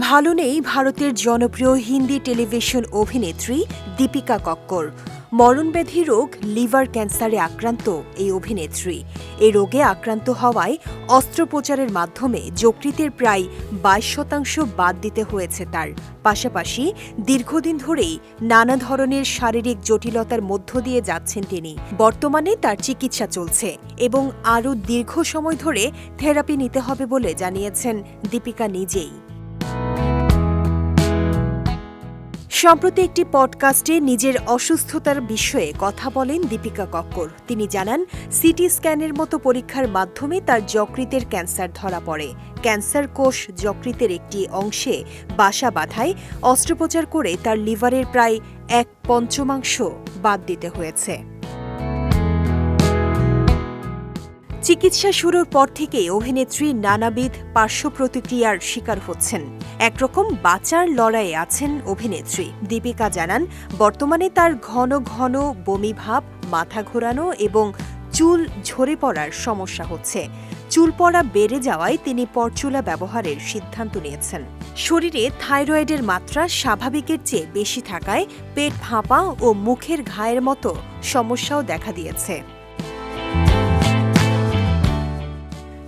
ভালো নেই ভারতের জনপ্রিয় হিন্দি টেলিভিশন অভিনেত্রী দীপিকা কক্কর। মরণব্যাধি রোগ লিভার ক্যান্সারে আক্রান্ত এই অভিনেত্রী। এই রোগে আক্রান্ত হওয়ায় অস্ত্রোপচারের মাধ্যমে যকৃতের প্রায় বাইশ শতাংশ বাদ দিতে হয়েছে তার। পাশাপাশি দীর্ঘদিন ধরেই নানা ধরনের শারীরিক জটিলতার মধ্য দিয়ে যাচ্ছেন তিনি। বর্তমানে তার চিকিৎসা চলছে এবং আরও দীর্ঘ সময় ধরে থেরাপি নিতে হবে বলে জানিয়েছেন দীপিকা নিজেই। সম্প্রতি একটি পডকাস্টে নিজের অসুস্থতার বিষয়ে কথা বলেন দীপিকা কক্কর। তিনি জানান, সিটি স্ক্যানের মতো পরীক্ষার মাধ্যমে তার যকৃতের ক্যান্সার ধরা পড়ে। ক্যান্সার কোষ যকৃতের একটি অংশে বাসা বাঁধায়। অস্ত্রোপচার করে তার লিভারের প্রায় এক পঞ্চমাংশ বাদ দিতে হয়েছে। চিকিৎসা শুরুর পর থেকেই অভিনেত্রী নানাবিধ পার্শ্ব প্রতিক্রিয়ার শিকার হচ্ছেন। একরকম বাঁচার লড়াইয়ে আছেন অভিনেত্রী। দীপিকা জানান, বর্তমানে তার ঘন ঘন বমি ভাব, মাথা ঘোরানো এবং চুল ঝরে পড়ার সমস্যা হচ্ছে। চুল পড়া বেড়ে যাওয়ায় তিনি পরচুলা ব্যবহারের সিদ্ধান্ত নিয়েছেন। শরীরে থাইরয়েডের মাত্রা স্বাভাবিকের চেয়ে বেশি থাকায় পেট ফাঁপা ও মুখের ঘায়ের মতো সমস্যাও দেখা দিয়েছে।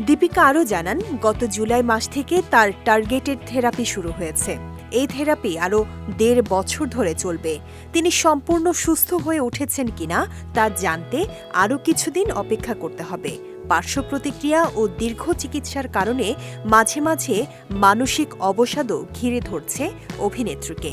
দীপিকা আরও জানান, গত জুলাই মাস থেকে তার টার্গেটেড থেরাপি শুরু হয়েছে। এই থেরাপি আরও দেড় বছর ধরে চলবে। তিনি সম্পূর্ণ সুস্থ হয়ে উঠেছেন কিনা তা জানতে আরও কিছুদিন অপেক্ষা করতে হবে। পার্শ্ব প্রতিক্রিয়া ও দীর্ঘ চিকিৎসার কারণে মাঝে মাঝে মানসিক অবসাদও ঘিরে ধরছে অভিনেত্রীকে।